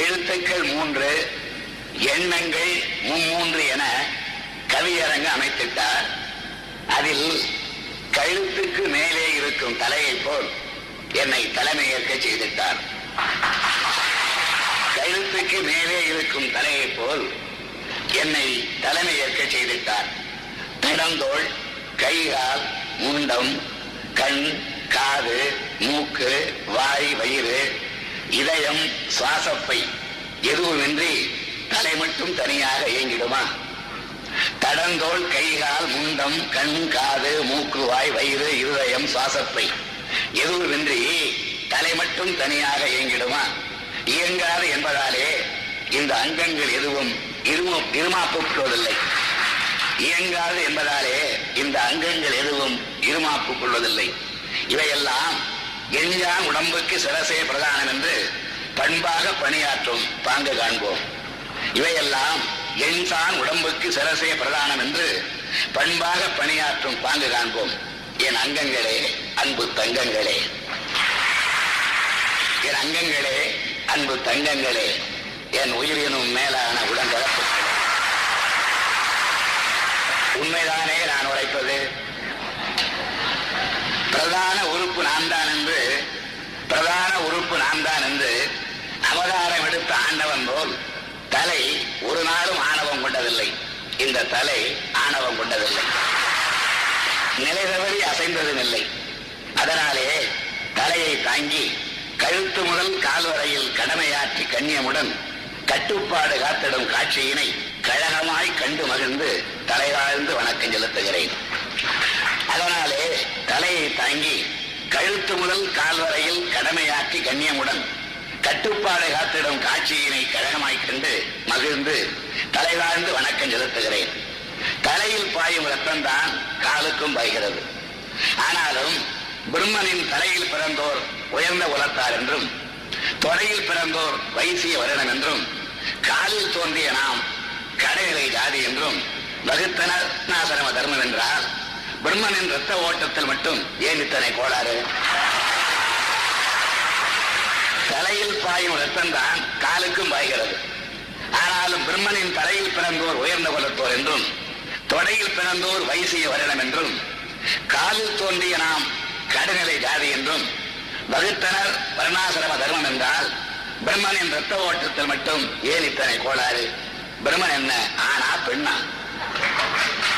எழுத்துக்கள் மூன்று எண்ணங்கள் மும்மூன்று என கவியரங்க அமைத்திட்டார் அதில் கழுத்துக்கு மேலே இருக்கும் தலையைப் போல் என்னை தலைமையேற்க செய்திட்டார் கழுத்துக்கு மேலே இருக்கும் தலையைப் போல் என்னை தலைமையற்கச் செய்துட்டார் தடந்தோள் கைகால் முண்டம் கண் காது மூக்கு வாய் வயிறு இதயம் சுவாசப்பை எதுவுமின்றி தலை மட்டும் தனியாக இயங்கிடுமா? தடந்தோல் கைகால் முண்டம் கண் காது மூக்கு வாய் வயிறு இருதயம் சுவாசப்பை எதுவுமின்றி தலை மட்டும் தனியாக இயங்கிடுமா? இயங்காது என்பதாலே இந்த அங்கங்கள் எதுவும் இரும இருமா போக்குவதில்லை இயங்காது என்பதாலே இந்த அங்கங்கள் எதுவும் இருமாப்பு கொள்வதில்லை இவையெல்லாம் எஞ்சான் உடம்புக்கு சிரசே பிரதானம் என்று பண்பாக பணியாற்றும் பாங்க காண்போம். இவையெல்லாம் எண்சான் உடம்புக்கு சிரசே பிரதானம் என்று பண்பாக பணியாற்றும் பாங்கு காண்போம். என் அங்கங்களே அன்பு தங்கங்களே. என் அங்கங்களே அன்பு தங்கங்களே. என் உயிரினும் மேல பிரதான உறுப்பு நான் தான் என்று பிரதான உறுப்பு நான் தான் என்று அவதாரம் எடுத்த ஆண்டவன் போல் தலை ஒரு நாளும் ஆணவம் கொண்டதில்லை. இந்த தலை ஆணவம் கொண்டதில்லை. நிலை தவறி அசைந்ததும் இல்லை. அதனாலே தலையை தாங்கி கழுத்து முதல் கால் வரையில் கடமையாற்றி கண்ணியமுடன் கட்டுப்பாடு காத்திடும் காட்சியினை கழகமாய் கண்டு மகிழ்ந்து தலைவாழ்ந்து வணக்கம் செலுத்துகிறேன். அதனாலே தலையை தாங்கி கழுத்து முதல் கால் வரையில் கடமையாற்றி கண்ணியமுடன் கட்டுப்பாடு காத்திடும் காட்சியினை கழகமாய் கண்டு மகிழ்ந்து தலைவாழ்ந்து வணக்கம் செலுத்துகிறேன். தலையில் பாயும் ரத்தம் தான் காலுக்கும் பாய்கிறது. ஆனாலும் பிரம்மனின் தலையில் பிறந்தோர் உயர்ந்த உலத்தார் என்றும் தொடையில் பிறந்தோர் வைசிய வருடம் என்றும் காலில் தோன்றிய நாம் கடைகளை ஜாதி என்றும் வகுத்தனர். தர்மம் என்றால் பிரம்மனின் ரத்த ஓட்டத்தில் மட்டும் ஏன் இத்தனை கோளாறு? தலையில் பாயும் ரத்தம் தான் காலுக்கும் பாய்கிறது. ஆனாலும் பிரம்மனின் தலையில் பிறந்தோர் உயர்ந்த குலத்தோர் என்றும் தொடையில் பிறந்தோர் வைசிய வருடம் என்றும் காலில் தோன்றிய நாம் கடுநிலை ஜாதி என்றும் வகுத்தனர் வர்ணாசிரம தர்மம் என்றால் பிரம்மனின் ரத்த ஓட்டத்தில் மட்டும் ஏன் இத்தனை கோளாறு? பிரம்மன் என்ன ஆனா பெண்ணா?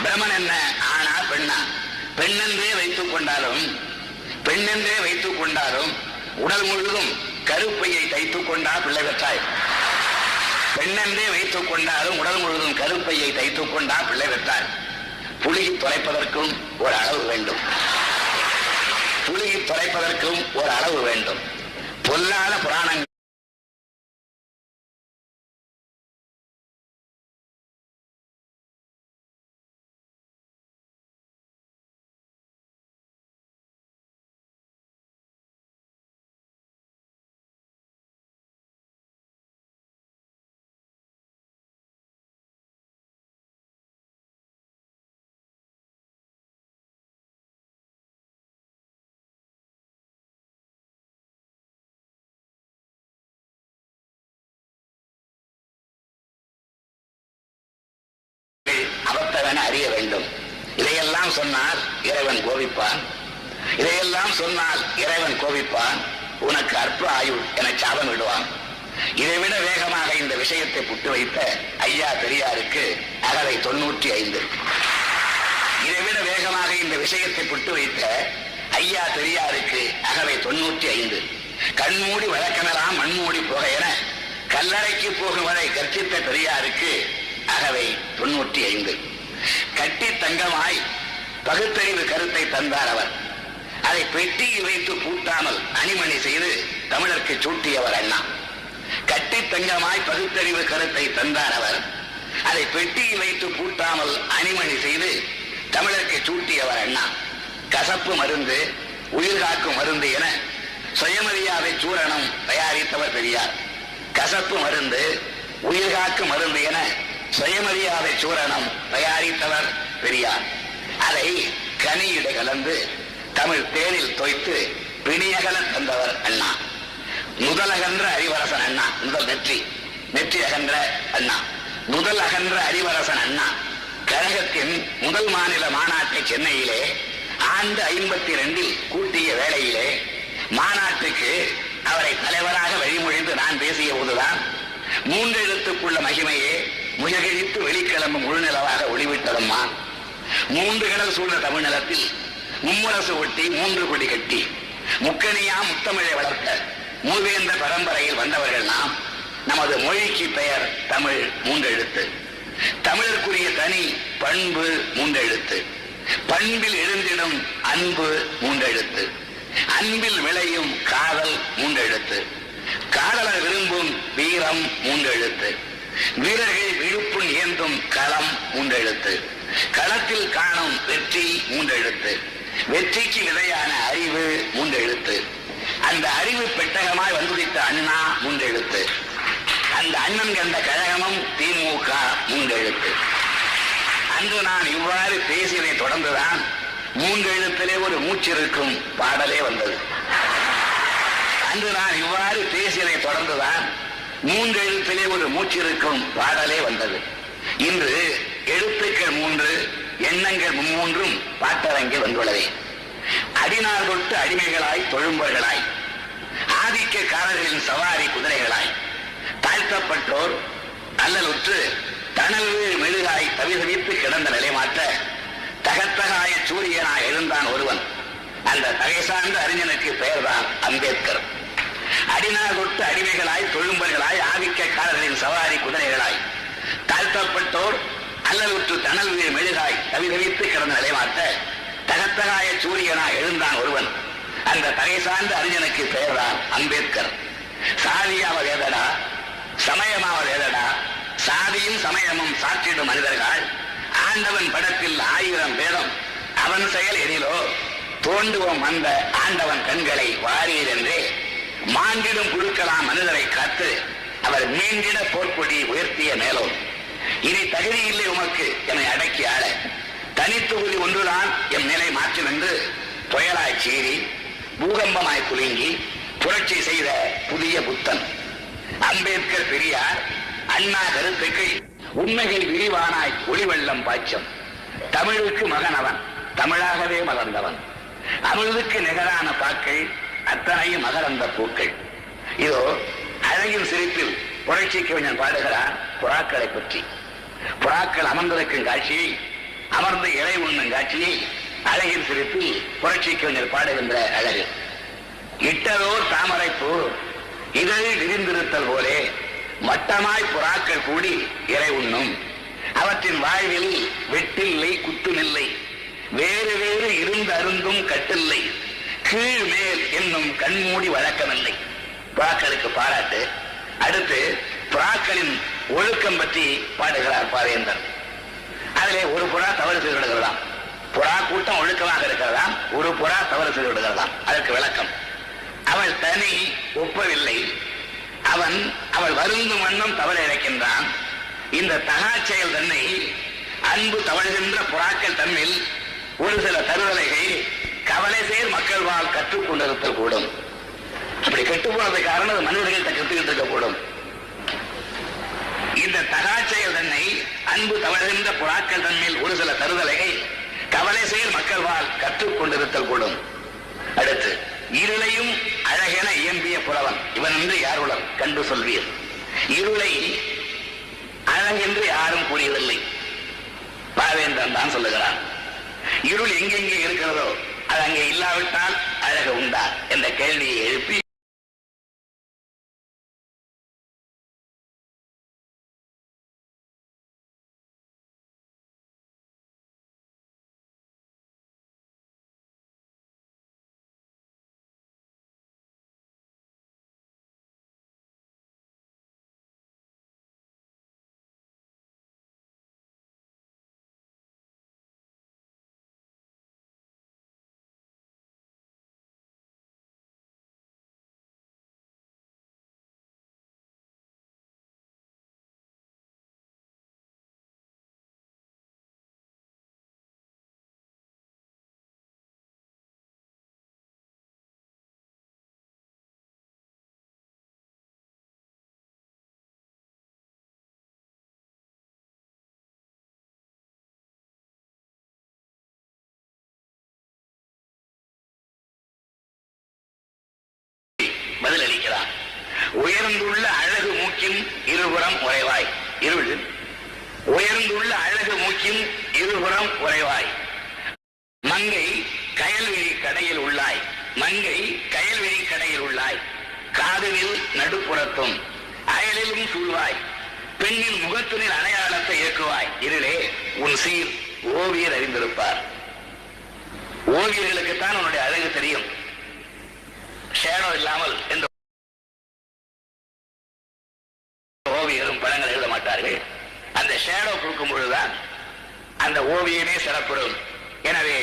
பிரம்மன் என்ன பெண்ணா? பெண்ணென்றே வைத்துக் கொண்டாலும் பெண்ணென்றே வைத்துக் கொண்டாலும் உடல் முழுதும் கருப்பையை தைத்துக் கொண்டா பிள்ளை பெற்றாய். பெண்ணென்றே வைத்துக் கொண்டாலும் உடல் முழுதும் கருப்பையை தைத்துக் கொண்டா பிள்ளை பெற்றாய். புலியை தொலைப்பதற்கும் ஒரு அளவு வேண்டும். புலியை தொலைப்பதற்கும் ஒரு அளவு வேண்டும். பொல்லாத புராணங்கள் அறிய வேண்டும். இதையெல்லாம் சொன்னால் இறைவன் கோபிப்பான் இதையெல்லாம் சொன்னால் இறைவன் கோபிப்பான் உனக்கு அற்ப ஆயுள் என சாபம் விடுவான் இதைவிட வேகமாக இந்த விஷயத்தை புட்டு வைத்த ஐயா பெரியாருக்கு அகவை தொண்ணூற்றி ஐந்து. இதைவிட வேகமாக இந்த விஷயத்தை புட்டு வைத்த ஐயா பெரியாருக்கு அகவை தொன்னூற்றி ஐந்து. கண்மூடி வழக்கமெல்லாம் மண்மூடி போக என கல்லறைக்கு போகும் வரை கற்பித்த பெரியாருக்கு அகவை தொன்னூற்றி ஐந்து. கட்டி தங்கமாய் பகுத்தறிவு கருத்தை தந்தார் அவர். அதை பெட்டியில் வைத்து பூட்டாமல் அணிமணி செய்து தமிழருக்கு சூட்டியவர் அண்ணா. கட்டி தங்கமாய் பகுத்தறிவு கருத்தை தந்தார் அவர். அதை பெட்டியில் வைத்து பூட்டாமல் அணிமணி செய்து தமிழருக்கு சூட்டியவர் அண்ணா. கசப்பு மருந்து உயிர் காக்கும் மருந்து என சுயமரியாதை சூரணம் தயாரித்தவர் பெரியார். கசப்பு மருந்து உயிர் காக்கும் மருந்து என சுயமரியாதை சூரணம் தயாரித்தவர் பெரியார். அதை கனியிட கலந்து தமிழ் தேனில் தோய்த்து பிணியகல தந்தவர் அண்ணா. முதலகன்ற அறிவரசன் அண்ணா. முதல் நெற்றி. நெற்றி அகன்ற அண்ணா. முதல் அகன்ற அறிவரசன் அண்ணா. கழகத்தின் முதல் மாநில மாநாட்டை சென்னையிலே ஆண்டு ஐம்பத்தி ரெண்டில் கூட்டிய வேளையிலே மாநாட்டுக்கு அவரை தலைவராக வழிமொழிந்து நான் பேசிய போதுதான் மூன்று எழுத்துக்குள்ள மகிமையே முயகழித்து வெளிக்கிளம்பும் முழுநிலவாக ஒளிவிட்டதம்மா. மூன்று கடல் சூழ்ந்த தமிழ்நிலத்தில் மும்முரசு ஒட்டி மூன்று கொடி கட்டி முக்கனியா முத்தமிழை வளர்த்த மூவேந்த பரம்பரையில் வந்தவர்கள் நாம். நமது மொழிக்கு பெயர் தமிழ் மூன்றெழுத்து. தமிழருக்குரிய தனி பண்பு மூன்றெழுத்து. பண்பில் எழுந்திடும் அன்பு மூன்றெழுத்து. அன்பில் விளையும் காதல் மூன்றெழுத்து. காதலர் விரும்பும் வீரம் மூன்றெழுத்து. வீரர்கள் விழுப்பு ஏந்தும் களம் மூன்றெழுத்து. களத்தில் காணும் வெற்றி மூன்றெழுத்து. வெற்றிக்கு விதையான அறிவு மூன்றெழுத்து. அந்த அறிவு பெட்டகமாய் வந்துடித்த அண்ணா மூன்றெழுத்து. அந்த அண்ணன் கண்ட கழகமும் திமுக மூன்றெழுத்து. அன்று நான் இவ்வாறு பேசியதை தொடர்ந்துதான் மூன்றெழுத்திலே ஒரு மூச்சிருக்கும் பாடலே வந்தது. அன்று நான் இவ்வாறு பேசியதை தொடர்ந்துதான் மூன்றெழுத்திலே ஒரு மூச்சிருக்கும் பாடலே வந்தது. இன்று எழுத்துக்கள் மூன்று எண்ணங்கள் மூன்றும் பாட்டரங்கில் வந்துள்ளதே. அடிநாள் தொட்டு அடிமைகளாய் தொழும்பர்களாய் ஆதிக்கக்காரர்களின் சவாரி குதிரைகளாய் தாழ்த்தப்பட்டோர் அல்லலுற்று தனல் மெழுகாய் தவிதவித்து கிடந்த நிலைமாற்ற தகத்தகாய சூரியனாய் எழுந்தான் ஒருவன். அந்த தகை சார்ந்த அறிஞனுக்கு பெயர்தான் அம்பேத்கர். அடினா கொட்டு அடிமைகளாய் தொழும்பர்களாய் ஆதிக்கக்காரர்களின் சவாரி குதிரைகளாய். தாழ்த்தப்பட்டோர் அல்லலுற்று தணல் நீர் மெழுகாய் தவிதவித்து கிடந்த நிலைமாத்த தகத்தகாய சூரியனாய் எழுந்தான் ஒருவன். அந்த தகை சார்ந்த அறிஞனுக்கு பெயர்தான் அம்பேத்கர். சாதியாவ வேதனா சமயமாவ வேதனா சாதியும் சமயமும் சாற்றிடும் மனிதர்கள் ஆண்டவன் படத்தில் ஆயிரம் பேதம் அவன் செயல் எதிலோ தோண்டுவோம் அந்த ஆண்டவன் கண்களை வாரீர் என்றே மாண்டிடும் குழுக்கலாம் மனிதரை காத்து அவர் மீண்டிட போர்க்கொடி உயர்த்திய மேலோன். இனி தகுதியில்லை உமக்கு என்னை அடக்கி ஆள. தனித்தொகுதி ஒன்றுதான் என் நிலை மாற்றும் என்று புயலாய் சீறி பூகம்பமாய் குலுங்கி புரட்சி செய்த புதிய புத்தன். அம்பேத்கர் பெரியார் அண்ணா கருத்துக்கள் உண்மைகள் விரிவானாய் ஒளிவெள்ளம் பாய்ச்சம். தமிழுக்கு மகன் அவன் தமிழாகவே மலர்ந்தவன். அமிழ்துக்கு நிகரான பாக்கள் அத்தனையும் மகரந்த பூக்கள். இதோ அழகின் சிரிப்பில் புரட்சி கவிஞன் பாடுகிறான் புறாக்களை பற்றி. புறாக்கள் அமர்ந்திருக்கும் காட்சியை அமர்ந்து இலை உண்ணும் காட்சியை அழகின் சிரிப்பில் புரட்சி கவிஞர் பாடுகின்ற அழகு. இட்டதோர் தாமரைப்பூ இதழில் விரிந்திருத்தல் போலே மட்டமாய் புறாக்கள் கூடி இறை உண்ணும். அவற்றின் வாழ்வில் வெட்டில்லை குத்துமில்லை. வேறு வேறு இருந்து அருந்தும் கட்டில்லை. கீழ் மேல் என்னும் கண்மூடி வழக்கமில்லை. புறாக்களுக்கு பாராட்டு. அடுத்து புறாக்களின் ஒழுக்கம் பற்றி பாடுகிறார் பாவேந்தர். அதிலே ஒரு புறா தவறு செய்து விடுகிறதாம். புறா கூட்டம் ஒழுக்கமாக இருக்கிறதாம். ஒரு புறா தவறு செய்து விடுகிறதாம். அதற்கு விளக்கம். அவள் தனி ஒப்பவில்லை. அவன் அவள் வருந்தும் வண்ணம் தவற இழைக்கின்றான். இந்த தகா செயல் தன்னை அன்பு தவழ்கின்ற புறாக்கள் தன்னில் ஒரு சில தருதலைகள் கவலை சேர் மக்கள் வாழ் கற்றுக்கொண்டிருத்தல் கூடும். அப்படி கெட்டு போனதுக்கு காரணம் மனிதர்கள் மனிதர்கள்ட்ட கற்றுக்கிட்டு இருக்கக்கூடும் இந்த தகா தன்னை அன்பு தவழ்கின்ற புறாக்கள் தன்மையில் ஒரு சில தருதலைகள் கவலை செயல் மக்கள் வாழ் கற்றுக்கொண்டிருத்தல் கூடும். அடுத்து இருளையும் அழகென இயம்பிய புலவன். இவன் என்று யாருளர் கண்டு சொல்வீர். இருளை அழகென்று யாரும் கூறியதில்லை. பாவேந்தன் தான் சொல்லுகிறான். இருள் எங்கெங்கே இருக்கிறதோ அங்கே இல்லாவிட்டால் அழகு உண்டா? என்ற கேள்வியை எழுப்பி பதில் அளிக்கிறார் உயர்ந்துள்ள அழகு மூக்கின் இருபுறம் உறைவாய். இருள். உயர்ந்துள்ள அழகு மூக்கின் இருபுறம் உறைவாய். மங்கை கயல்வெளி கடையில் உள்ளாய். மங்கை கயல்வெளி கடையில் உள்ளாய். காதலில் நடுப்புறத்தும் அயலிலும் சூழ்வாய். பெண்ணின் முகத்தினில் அடையாளத்தை இயக்குவாய். இருளே உன் சீர் ஓவியர் அறிந்திருப்பார். ஓவியர்களுக்குத்தான் உன்னுடைய அழகு தெரியும். ஷேடோ இல்லாமல் எந்த ஓவியரும் படங்கள் எழுத மாட்டார்கள். அந்த ஷேடோ கொடுக்கும் பொழுதுதான் அந்த ஓவியமே சிறப்படும். எனவே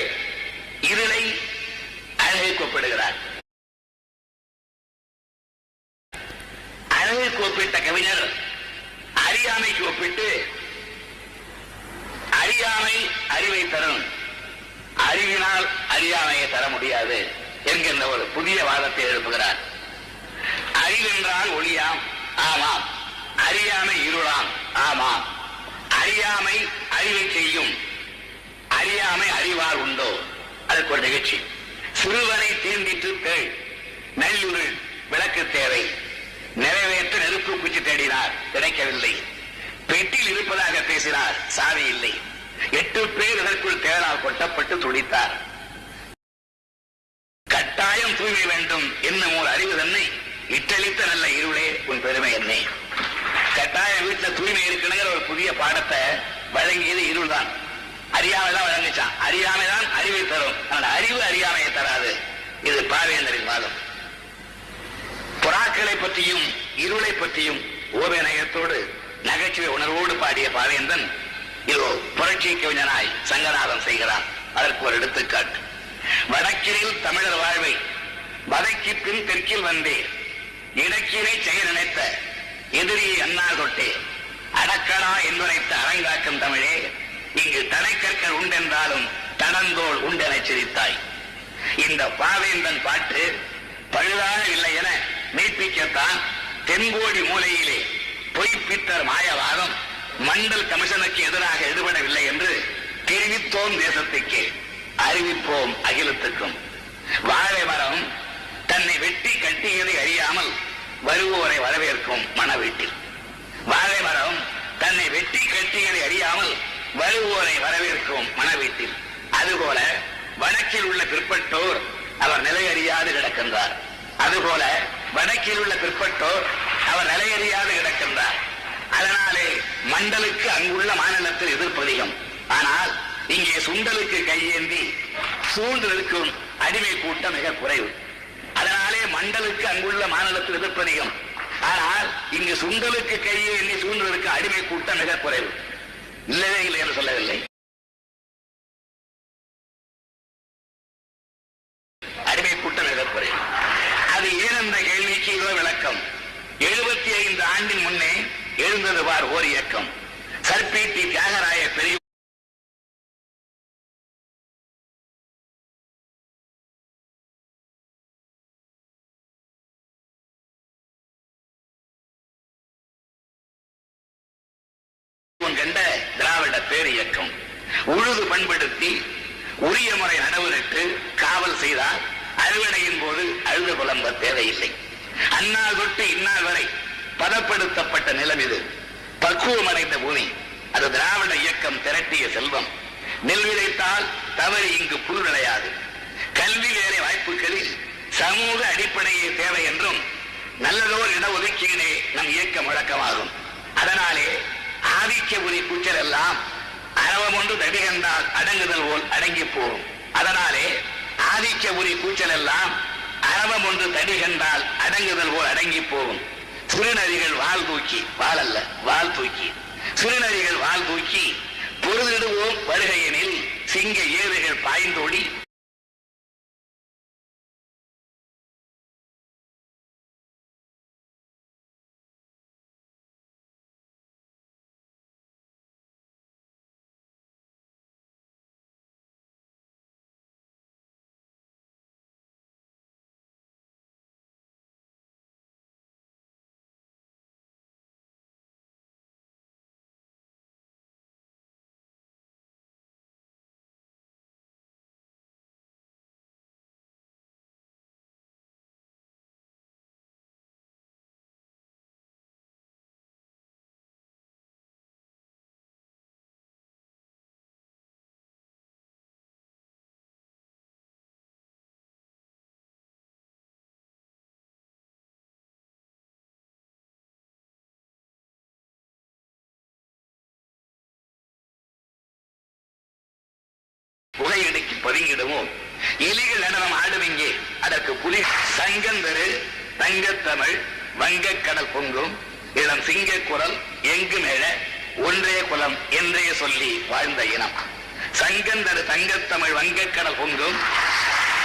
இருளை அழகை கூப்பிடுகிறார். அழகை கூப்பிட்ட கவிஞர் அறியாமைக்கு ஒப்பிட்டு அறியாமை அறிவை தரும். அறிவினால் அறியாமையை தர முடியாது. என்கின்ற ஒரு புதிய வாதத்தை எழுப்புகிறார். அறிவென்றால் ஒளியாம் ஆமாம். அறியாமை இருளாம் ஆமாம். அறியாமை அறிவை செய்யும். அறியாமை அறிவார் உண்டோ? அதற்கு ஒரு நிகழ்ச்சி. சிறுவனை தீண்டிட்டு கேள் நல்லுருள் விளக்கு தேவை. நிறைவேற்ற நெருப்பு குச்சி தேடினார் கிடைக்கவில்லை. பெட்டில் இருப்பதாக பேசினார் சாவி இல்லை. எட்டு பேர் இதற்குள் தேனால் கொட்டப்பட்டு துடித்தார். கட்டாயம் தூய்மை வேண்டும் என்னும் ஒரு அறிவு தன்னை இட்டளித்த நல்ல இருளே உன் பெருமை என்னை. கட்டாயம் வீட்டுல தூய்மை இருக்கணுங்கிற ஒரு புதிய பாடத்தை வழங்கியது இருள் தான் அறியாமை தான் வழங்குச்சான். அறியாமை தான் அறிவை தரும். ஆனால் அறிவு அறியாமையை தராது. இது பாவேந்தரின் வாதம். புறாக்களை பற்றியும் இருளை பற்றியும் ஓவியநயத்தோடு நகைச்சுவை உணர்வோடு பாடிய பாவேந்தன் இதோ புரட்சி கவிஞனாய் சங்கநாதம் செய்கிறான் அதற்கு ஒரு எடுத்துக்காட்டு. வடக்கிரில் தமிழர் வாழ்வை வதைக்கு பின் தெற்கில் வந்தே இடக்கினை செய்ய நினைத்த எதிரியை அண்ணா தொட்டே. அடக்கடா என்றுரைத்த அரங்காக்கும் தமிழே இங்கு தடைக்கற்கள் உண்டென்றாலும் தடந்தோல் உண்டென சிரித்தாய். இந்த பாவேந்தன் பாட்டு பழுதாக இல்லை என மெய்ப்பிக்கத்தான் தென்கோடி மூலையிலே பொய்ப்பித்தர் மாயவாதம் மண்டல் கமிஷனுக்கு எதிராக எடுபடவில்லை என்று தெரிவித்தோம் தேசத்துக்கே. அறிவிப்போம் அகிலத்துக்கும். வாழை மரம் தன்னை வெட்டி கட்டியதை அறியாமல் வருவோரை வரவேற்கும் மனவீட்டில் வாழை மரம் தன்னை வெட்டி கட்டியதை அறியாமல் வருவோரை வரவேற்கும் மனவீட்டில் அதுபோல வடக்கில் உள்ள பிற்பட்டோர் அவர் நிலையறியாது கிடக்கின்றார். அதுபோல வடக்கில் உள்ள பிற்பட்டோர் அவர் நிலையறியாது கிடக்கின்றார். அதனாலே மண்டலுக்கு அங்குள்ள மாநிலத்தில் எதிர்ப்பதிகம் ஆனால் இங்கே சுண்டலுக்கு கையேந்தி சூழ்ந்து நிற்கும் அடிமை கூட்டம் மிக குறைவு. மண்டலுக்கு அங்குள்ள மாநிலத்தில் எதிர்ப்பதிகம் ஆனால் இங்கு சுண்டலுக்கு கையேந்தி எண்ணி நிற்கும் அடிமை கூட்டம் மிக குறைவு. இல்லவே இல்லை என்று சொல்லவில்லை. அடிமை கூட்டம் மிக குறைவு. அது ஏன் என்ற கேள்விக்கு இதோ விளக்கம்? எழுபத்தி ஐந்து ஆண்டின் முன்னே எழுந்தது பார் ஓர் இயக்கம். சர்பீட்டி தியாகராய பெரிய கண்ட திராவிட பேர் இயக்கம். உழுது பண்படுத்தி உரிய முறை நடவுநட்டு காவல் செய்தால் அறுவடையின் போது அழுது புலம்ப தேவையில்லை. அந்நாள் தொட்டு இந்நாள் வரை பதப்படுத்தப்பட்ட நிலம் இது. பக்குவமடைந்த பூமி. அது திராவிட இயக்கம் திரட்டிய செல்வம். நெல் விதைத்தால் தவறு இங்கு புல் விளையாது. கல்வி வேலை வாய்ப்புகளில் சமூக அடிப்படையே தேவை என்றும் நல்லதோர் இட ஒதுக்கீடே நம் இயக்கம் முழக்கமாகும் அதனாலே ஆதிக்கபுரி கூச்சல் எல்லாம் அரவம் ஒன்று தடிகண்டால் அடங்குதல் போல் அடங்கி போகும். அதனாலே ஆதிக்கபுரி கூச்சல் எல்லாம் அரவம் ஒன்று தடிகண்டால் அடங்குதல் போல் அடங்கி போகும். சிறுநதிகள் வால் தூக்கி வால் அல்ல வால் தூக்கி. சிறுநதிகள் வால் தூக்கி பொருதிடுவோம் வருகையெனில் சிங்க ஏறுகள் பாய்ந்தோடி புகையிடுக்கி பதுங்கிடுவோம். எலிகள் நடனம் ஆடுவிங்கே அதற்கு புலி சங்கந்தரு தங்கத்தமிழ் வங்கக்கடல் பொங்கும் இளம் சிங்க குரல் எங்கும் எழ ஒன்றே குலம் என்றே சொல்லி வாழ்ந்த இனம். சங்கந்தரு தங்கத்தமிழ் வங்கக்கடல் பொங்கும்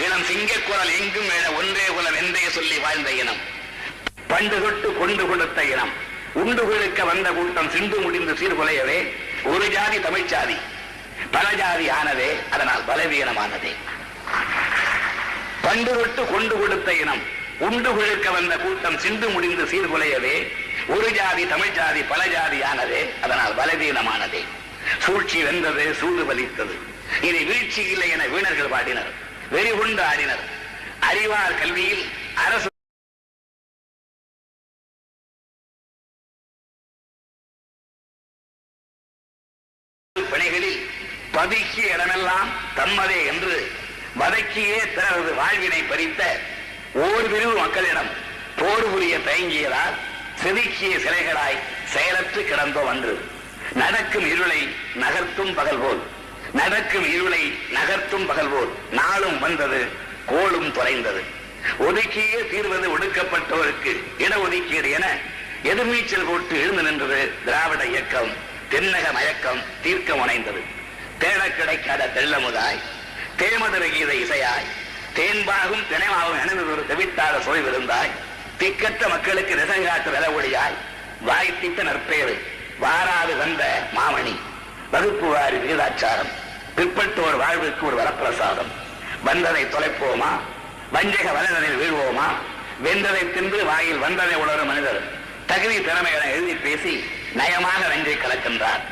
இளம் சிங்க குரல் எங்கும் எழ ஒன்றே குலம் என்றே சொல்லி வாழ்ந்த இனம். பண்டு தொட்டு கொண்டு கொடுத்த இனம். உண்டு கொழுக்க வந்த கூட்டம் சிந்து முடிந்து சீர்குலையவே. ஒரு ஜாதி தமிழ்ச்சாதி பலஜாதி ஆனதே அதனால் பலவீனமானதே. பண்டுவிட்டு கொண்டு கொடுத்த இனம் உண்டு கொழுக்க வந்த கூட்டம் சிந்து முடிந்து சீர்குலையவே ஒரு ஜாதி தமிழ் ஜாதி பல ஜாதி ஆனதே அதனால் பலவீனமானதே. சூழ்ச்சி வென்றது சூது வலித்தது இனி வீழ்ச்சி இல்லை என வீணர்கள் பாடினர் வெறிகுண்டு ஆடினர். அறிவார் கல்வியில் அரசு பதுக்கிய இடமெல்லாம் தம்மதே என்று வதக்கியே பிறரது வாழ்வினை பறித்த ஓர் பிரிவு மக்களிடம் போர் புரிய தயங்கியதால் செதுக்கிய சிலைகளாய் செயலற்று கிடந்தோம் அன்று. நடக்கும் இருளை நகர்த்தும் பகல் போல். நடக்கும் இருளை நகர்த்தும் பகல் போல். நாளும் வந்தது கோளும் தொலைந்தது. ஒதுக்கியே தீர்வது ஒடுக்கப்பட்டோருக்கு இடஒதுக்கீடு என எதிர்நீச்சல் போட்டு எழுந்து நின்றது திராவிட இயக்கம் தென்னக மயக்கம் தீர்க்க முனைந்தது. தேட கிடைக்காத தெள்ளமுதாய் தேமதர கீத இசையாய் தேன்பாகும் தினைமாவும் எனது தவித்தாத சுவை விருந்தாய் திக்கற்ற மக்களுக்கு நிசங்காட்டு விலவொழியாய் வாய்த்திட்ட நற்பேறு வாராது வந்த மாமணி வகுப்பு வாரி விகிதாச்சாரம் பிற்பட்டோர் வாழ்வுக்கு ஒரு வரப்பிரசாதம் வந்ததை தொலைப்போமா வஞ்சக வலதனில் வீழ்வோமா வென்றதை தின்று வாயில் வந்ததை உணரும் மனிதர் தகுதி திறமை என எழுதி பேசி நயமாக நன்றி கலக்கின்றார்.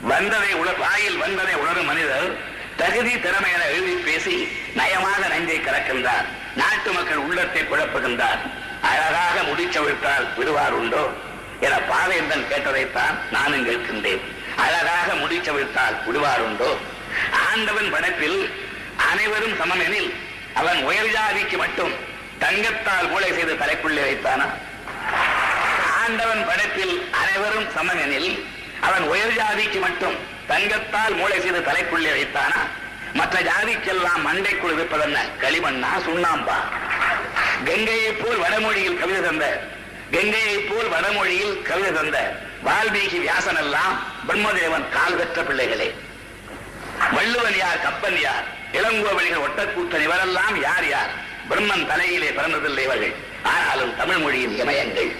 வந்ததை உலர் வாயில் வந்ததை உணரும் மனிதர் தகுதி திறமை என எழுதி பேசி நயமாக நஞ்சை கலக்கின்றார். நாட்டு மக்கள் உள்ளத்தை குழப்புகின்றார். அழகாக முடிச்சவிட்டால் விடுவார் உண்டோ? என பாவேந்தன் கேட்டதைத்தான் நானும் கேட்கின்றேன். அழகாக முடிச்சவிழ்த்தால் விடுவார் உண்டோ? ஆண்டவன் படைப்பில் அனைவரும் சமம் எனில் அவன் உயர் ஜாதிக்கு மட்டும் தங்கத்தால் மூளை செய்து தலைக்குள்ளே வைத்தானா? ஆண்டவன் படைப்பில் அனைவரும் சமம் எனில் அவன் உயர் ஜாதிக்கு மட்டும் தங்கத்தால் மூளை செய்து தலைக்குள்ளே வைத்தானா? மற்ற ஜாதிக்கெல்லாம் மண்டைக்குள் இருப்பதென்ன களிமண்ணா சுண்ணாம்பா? கங்கையைப் போல் வடமொழியில் கவிதை தந்த கங்கையைப் போல் வடமொழியில் கவிதை தந்த வால்மீகி வியாசன் எல்லாம் பிரம்மதேவன் கால் பெற்ற பிள்ளைகளே. வள்ளுவன் யார் கப்பன் யார் இளங்கோவழிகள் ஒட்டக்கூத்தன் இவரெல்லாம் யார் யார்? பிரம்மன் தலையிலே பிறந்ததில்லை இவர்கள். ஆனாலும் தமிழ் மொழியின் இமயங்கள்.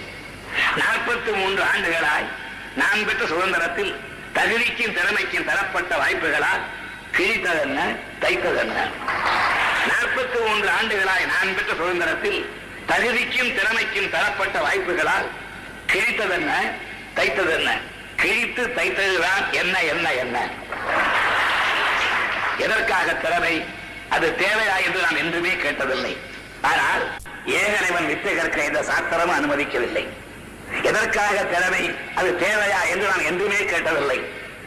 நாற்பத்தி மூன்று ஆண்டுகளாய் நான் பெற்ற சுதந்திரத்தில் தகுதிக்கும் திறமைக்கும் தரப்பட்ட வாய்ப்புகளால் கிழித்ததென்ன தைத்ததென்ன நாற்பத்தி மூன்று ஆண்டுகளாய் நான் பெற்ற சுதந்திரத்தில் தகுதிக்கும் திறமைக்கும் தரப்பட்ட வாய்ப்புகளால் கிழித்ததென்ன தைத்ததென்ன கிழித்து தைத்ததுதான் என்ன என்ன என்ன. எதற்காக திறமை? அது தேவையா என்று நாம் என்றுமே கேட்டதில்லை. ஆனால் ஏகனைவன் வித்தை கற்க இந்த சாத்திரமும் அனுமதிக்கவில்லை. எதற்காக திறமை? அது தேவையா என்று நான் என்றுமே கேட்டதில்லை.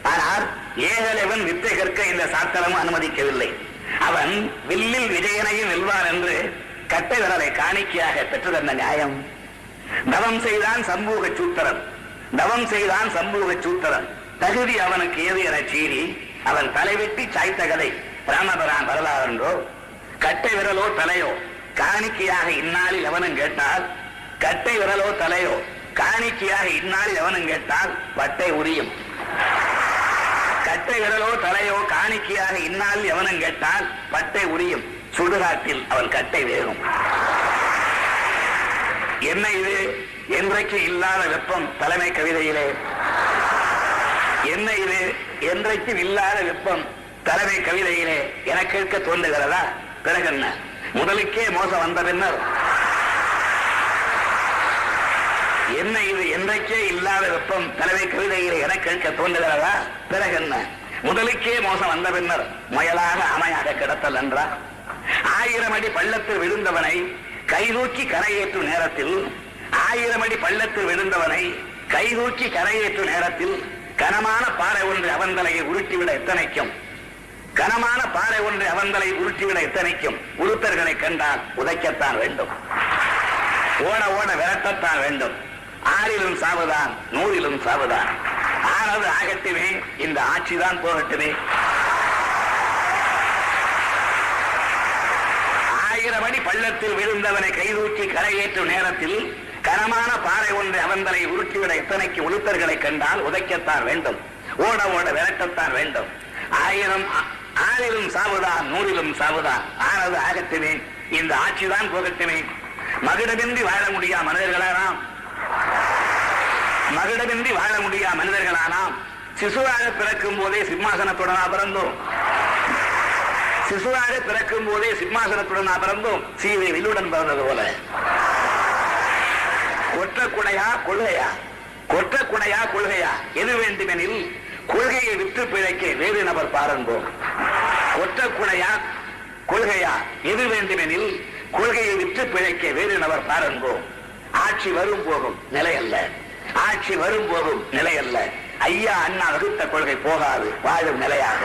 ஆனால் ஏகலைவன் வித்தை கற்க இந்த சாஸ்திரமும் அனுமதிக்கவில்லை. அவன் வில்லில் விஜயனையும் வெல்வான் என்று கட்டை விரலை காணிக்கையாக பெற்றதென்ன நியாயம். தவம் செய்தான் சம்பூக சூத்திரன். தவம் செய்தான் சம்பூக சூத்திரன். தகுதி அவனுக்கு ஏது என சீறி அவன் தலைவெட்டி சாய்த்த கதை. ராமபிரான் வரலாறு என்றோ கட்டை விரலோ தலையோ? காணிக்கையாக இந்நாளில் எவனும் கேட்டால் கட்டை விரலோ தலையோ? காணிக்கையாக இந்நாளில் எவனும் கேட்டால் பட்டை உரியும். கட்டை விரலோ தலையோ காணிக்கையாக இந்நாளில் எவனும் கேட்டால் பட்டை உரியும். சுடுகாட்டில் அவன் கட்டை வேகும். என்ன இது? என்றைக்கு இல்லாத வெப்பம் தலைமை கவிதையிலே? என்ன இது? என்றைக்கும் இல்லாத வெப்பம் தலைமை கவிதையிலே? என கேட்க தோன்றுகிறதா? பிறகு என்ன முதலுக்கே மோசம் வந்த பின்னர் என்ன இது? என்றைக்கே இல்லாத வெப்பம். தலைமை கவிதையில் என கேட்க தோன்றுகிறதா? பிறகு என்ன? முதலுக்கே மோசம் வந்த பின்னர் முயலாக அமையாக கிடத்தல் என்றார் ஆயிரம் அடி பள்ளத்தில் விழுந்தவனை கைதூக்கி கரையேற்றும் நேரத்தில் ஆயிரம் அடி பள்ளத்தில் விழுந்தவனை கைதூக்கி கரையேற்றும் நேரத்தில் கனமான பாறை ஒன்று அவன் தலையை உருட்டிவிட எத்தனைக்கும்? கனமான பாறை ஒன்று அவன் தலை உருட்டிவிட எத்தனைக்கும்? உருத்தர்களை கண்டால் உதைக்கத்தான் வேண்டும். ஓட ஓட விரட்டத்தான் வேண்டும். ஆறிலும் சாவுதான் நூறிலும் சாவுதான். ஆனது ஆகட்டுமே இந்த ஆட்சிதான் போகட்டுமே. ஆயிரமணி பள்ளத்தில் விழுந்தவனை கைதூக்கி கரையேற்றும் நேரத்தில் கனமான பாறை ஒன்று அவந்தனை உருட்டிவிட எத்தனைக்கு உளுத்தர்களை கண்டால் உதைக்கத்தான் வேண்டும். ஓட ஓட விரட்டத்தான் வேண்டும். ஆயிரம் ஆறிலும் சாவுதான் நூறிலும் சாவுதான். ஆனது ஆகட்டுமே இந்த ஆட்சிதான் போகட்டுமே. மகிடமின்றி வாழ முடியா மனிதர்களாம் மகுடமின்றி வாழ முடியா மனிதர்களானாம் சிசுவாக பிறக்கும் போதே சிம்மாசனத்துடனா பிறந்தோம். சிசுவாக பிறக்கும் போதே சிம்மாசனத்துடனா பிறந்தோம். சீதை வில்லுடன் பிறந்தது போல. கொற்றக்குடையா கொள்கையா? கொற்றக்குடையா கொள்கையா? எது வேண்டுமெனில் கொள்கையை விற்று பிழைக்க வேறு நபர் பாருங்கோம் கொற்றக்குடையா கொள்கையா? எது வேண்டுமெனில் கொள்கையை விற்று பிழைக்க வேறு நபர் பாருங்கோம் ஆட்சி வரும் போகும் நிலை அல்ல. ஆட்சி வரும் போகும் நிலை அல்ல ஐயா அண்ணா வகுத்த கொள்கை போகாது வாழும் நிலையாக.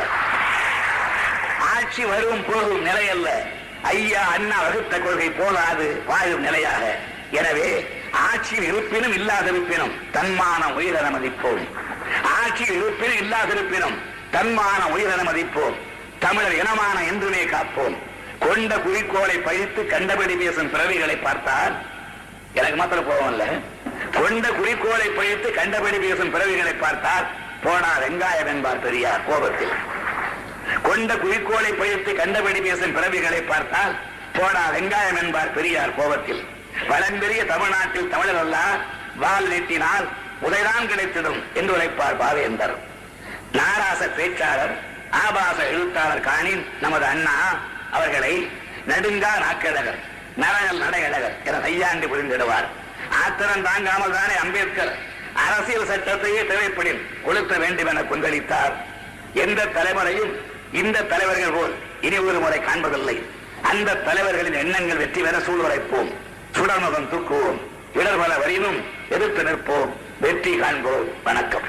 ஆட்சி வரும் போகும் நிலை அல்ல ஐயா அண்ணா வகுத்த கொள்கை போகாது வாழும் நிலையாக. எனவே ஆட்சியில் இருப்பினும் இல்லாதிருப்பினும் தன்மான உயிரென மதிப்போம். ஆட்சியில் இருப்பினும் இல்லாதிருப்பினும் தன்மான உயிரென மதிப்போம். தமிழர் இனமான என்றுமே காப்போம். கொண்ட குறிக்கோளை பழித்து கண்டபடி பேசும் பிறவிகளை பார்த்தால் எனக்கு மாத்திரம் போவோம் இல்லை. கொண்ட குறிக்கோளை பழித்து கண்டபடி பேசும் பிறவிகளை பார்த்தால் போனா வெங்காயம் என்பார் பெரியார் கோபத்தில். கொண்ட குறிக்கோளை பழித்து கண்டபடி பேசும் பிறவிகளை பார்த்தால் போடா வெங்காயம் என்பார் பெரியார் கோபத்தில். பழம்பெரிய தமிழ்நாட்டில் தமிழர் அல்ல வால் நீட்டினால் உதைதான் கிடைத்திடும் என்று உரைப்பார் பாவேந்தர். நாராச பேச்சாளர் ஆபாச எழுத்தாளர் காணின் நமது அண்ணா அவர்களை நடுங்கா நாக்கழகர் நரகல் நடையழகர் என கையாண்டு புரிந்திடுவார். ஆத்திரம் தாங்காமல் தானே அம்பேத்கர் அரசியல் சட்டத்தையே தேவைப்படில் கொளுத்த வேண்டும் என கொந்தளித்தார். எந்த தலைமுறையும் இந்த தலைவர்கள் போல் இனி ஒரு முறை காண்பதில்லை. அந்த தலைவர்களின் எண்ணங்கள் வெற்றி பெற சூழ்வரைப்போம் சுடர்முகம் தூக்குவோம். இடர்பல வரையிலும் எதிர்த்து நிற்போம். வெற்றி காண்போம். வணக்கம்.